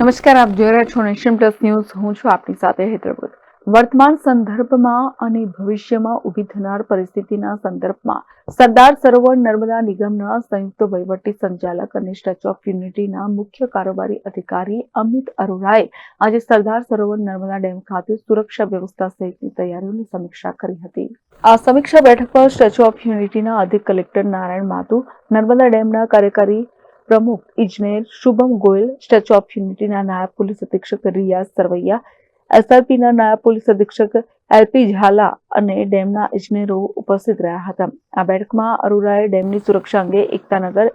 નમસ્કાર, આપ જોઈ રહ્યા છો નેશન પ્લસ ન્યૂઝ. હું છું આપની સાથે હૈદરાબાદ. વર્તમાન સંદર્ભમાં અને ભવિષ્યમાં ઊભી થનાર પરિસ્થિતિના સંદર્ભમાં સરદાર સરોવર નર્મદા નિગમના સંયુક્ત વહીવટી સંચાલક અને સ્ટેચ્યુ ઓફ યુનિટીના મુખ્ય કારોબારી અધિકારી અમિત અરોરાએ આજે સરદાર સરોવર નર્મદા ડેમ ખાતે સુરક્ષા વ્યવસ્થા સહિતની તૈયારીઓની સમીક્ષા કરી હતી. આ સમીક્ષા બેઠક પર સ્ટેચ્યુ ઓફ યુનિટીના અધિક કલેક્ટર નારાયણ માતુ નર્મદા ડેમના કાર્યકારી પ્રમુખ ઇજનેર શુભમ ગોયલ સ્ટેચ્યુ ઓફ યુનિટીના નાયબ પોલીસ અધિક્ષક રિયાઝ સરવૈયા, એસઆરપીના નાયબ પોલીસ અધિક્ષક એલપી ઝાલા અને ડેમના ઇજનેરો ઉપસ્થિત રહ્યા હતા. આ બેઠકમાં અરોરાએ ડેમની સુરક્ષા અંગે એકતાનગર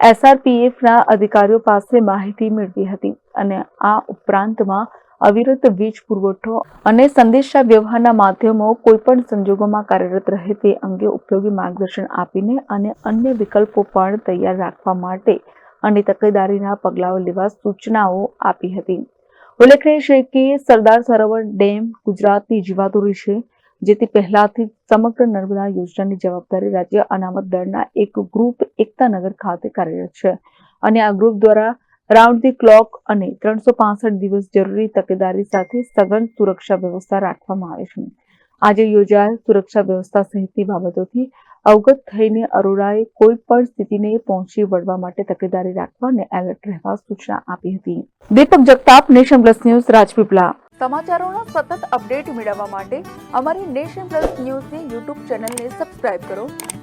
એસઆરપીએફના અધિકારીઓ પાસે માહિતી મેળવી હતી અને આ ઉપરાંતમાં અવિરત વીજ પુરવઠો અને સંદેશા વ્યવહારના માધ્યમો કોઈપણ સંજોગોમાં કાર્યરત રહે તે અંગે ઉપયોગી માર્ગદર્શન આપીને અને અન્ય વિકલ્પો પણ તૈયાર રાખવા માટે અને તકેદારીના પગલાઓ લેવા સૂચનાઓ આપી હતી. ઉલ્લેખનીય છે કે સરદાર સરોવર ડેમ ગુજરાતની જીવાદોરી છે, જેથી પહેલાથી સમગ્ર નર્મદા યોજનાની જવાબદારી રાજ્ય અનામત દળના એક ગ્રુપ એકતાનગર ખાતે કાર્યરત છે અને આ ગ્રુપ દ્વારા રાઉન્ડ ધી ક્લોક અને ત્રણસો દિવસ જરૂરી તકેદારી સાથે સઘન સુરક્ષા વ્યવસ્થા રાખવામાં આવે છે. આજે યોજાયેલ સુરક્ષા વ્યવસ્થા સહિતની બાબતોથી અવગત થઈને અરોરાએ કોઈ પણ સ્થિતિને પહોંચી વળવા માટે તકેદારી રાખવા અને એલર્ટ રહેવા સૂચના આપી હતી. Deepak Jagtap, nation plus news Rajpipla સમાચારોના સતત અપડેટ મેળવવા માટે અમારી નેશન પ્લસ ન્યૂઝની યુટ્યુબ ચેનલને સબસ્ક્રાઇબ કરો.